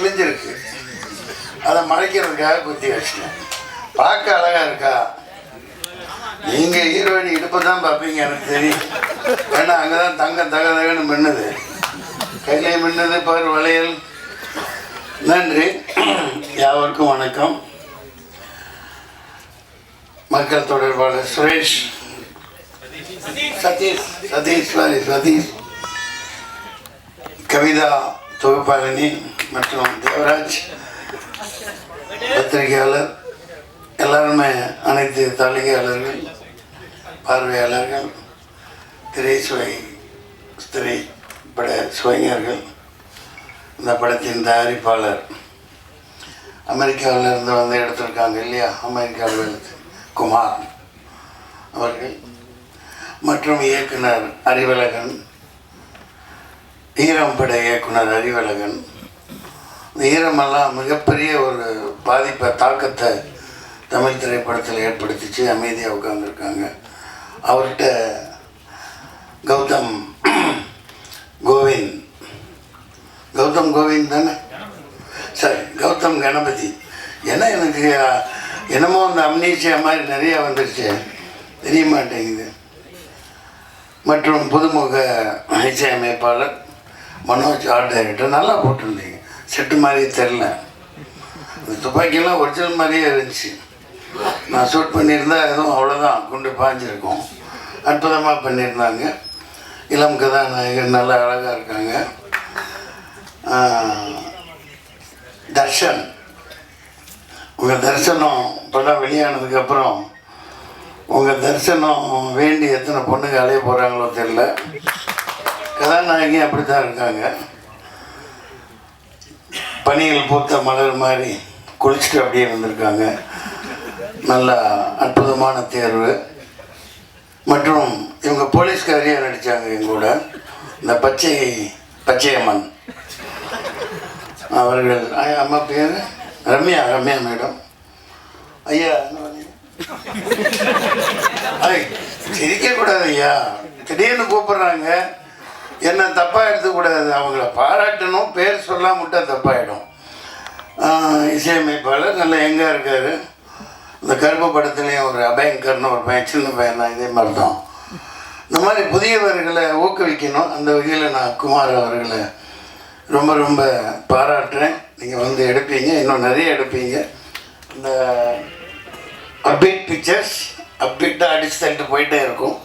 கிழிஞ்சிருக்கு. அதை மறைக்கிறதுக்காக குத்தி வச்சிட்டேன். பார்க்க அழகா இருக்கா? நீங்க ஹீரோயின் இடுப்பு தான் பார்ப்பீங்க எனக்கு தெரியும். ஏன்னா அங்கதான் தங்க தக தகன்னு மின்னுது. கையிலே மின்னுது பார் வளையல். நன்றி. யாவருக்கும் வணக்கம். மக்கள் தொடர்பாளர் சுரேஷ். சதீஷ் சதீஷ் சாரி சதீஷ். கவிதா தொகுப்பாளினி மற்றும் தேவராஜ் பத்திரிகையாளர் எல்லாருமே அனைத்து தாளிகையாளர்கள் பார்வையாளர்கள் திரைச்சுவை திரைப்பட சுவைஞர்கள் இந்த படத்தின் தயாரிப்பாளர். அமெரிக்காவில் இருந்து வந்து எடுத்திருக்காங்க இல்லையா? அமெரிக்காவில் குமார் அவர்கள். மற்றும் இயக்குனர் அறிவழகன் ஈரம் பட இயக்குனர் அறிவழகன் இந்த ஈரமெல்லாம் மிகப்பெரிய ஒரு பாதிப்பை தாக்கத்தை தமிழ் திரைப்படத்தில் ஏற்படுத்திச்சு. அமைதியாக உட்காந்துருக்காங்க அவர்கிட்ட கௌதம் கோவிந்த். கௌதம் கோவிந்த் தானே? சரி கௌதம் கணபதி. ஏன்னா எனக்கு என்னமோ அந்த அம்னீசியா மாதிரி நிறைய வந்துருச்சு. தெரிய மாட்டேங்குது. மற்றும் புதுமுக இசையமைப்பாளர் மனோஜ் ஆர்ட் டைரக்டர் நல்லா போட்டிருந்தீங்க. செட்டு மாதிரி தெரில. இந்த துப்பாக்கியெல்லாம் ஒரிஜினல் மாதிரியே இருந்துச்சு. நான் ஷூட் பண்ணியிருந்தா எதுவும் அவ்வளோதான் குண்டு பாஞ்சிருக்கும். அற்புதமாக பண்ணியிருந்தாங்க. இளம் கதாநாயகர் நல்லா அழகாக இருக்காங்க. தர்ஷன். உங்கள் தரிசனம் படம் வெளியானதுக்கப்புறம் உங்கள் தரிசனம் வேண்டி எத்தனை பொண்ணுங்க அலைய போகிறாங்களோ தெரில கதாநாயகி அப்படி தான் இருக்காங்க. பனியில் பூத்த மலர் மாதிரி குளிச்சுட்டு அப்படியே வந்திருக்காங்க நல்ல அற்புதமான தேர்வு. மற்றும் இவங்க போலீஸ்காரியாக நடித்தாங்க எங்கூட இந்த பச்சை பச்சையம்மன். அவர்கள் ஐயா, அம்மா பேர்? ரம்யா ரம்யா மேடம். ஐயா ஐ சிரிக்கக்கூடாது ஐயா. திடீர்னு கூப்பிட்றாங்க. என்ன தப்பாக எடுத்துக்கூடாது அவங்கள பாராட்டணும் பேர் சொல்லாம விட்டா தப்பாயிடும். இசையமைப்பாளர் நல்லா எங்கே இருக்கார்? இந்த கருப்பு படத்துலேயும் ஒரு அபயங்கர்னு ஒரு பையன் சின்ன பையன் தான் இதே மாதிரி தான் இந்த மாதிரி புதியவர்களை ஊக்குவிக்கணும். அந்த வகையில் நான் குமார் அவர்களை ரொம்ப ரொம்ப பாராட்டுறேன். நீங்கள் வந்து எடுப்பீங்க இன்னும் நிறைய எடுப்பீங்க. இந்த அப்டேட் பிக்சர்ஸ் அப்டேட்டாக அடிச்சு தள்ளிட்டு போயிட்டே இருக்கும்.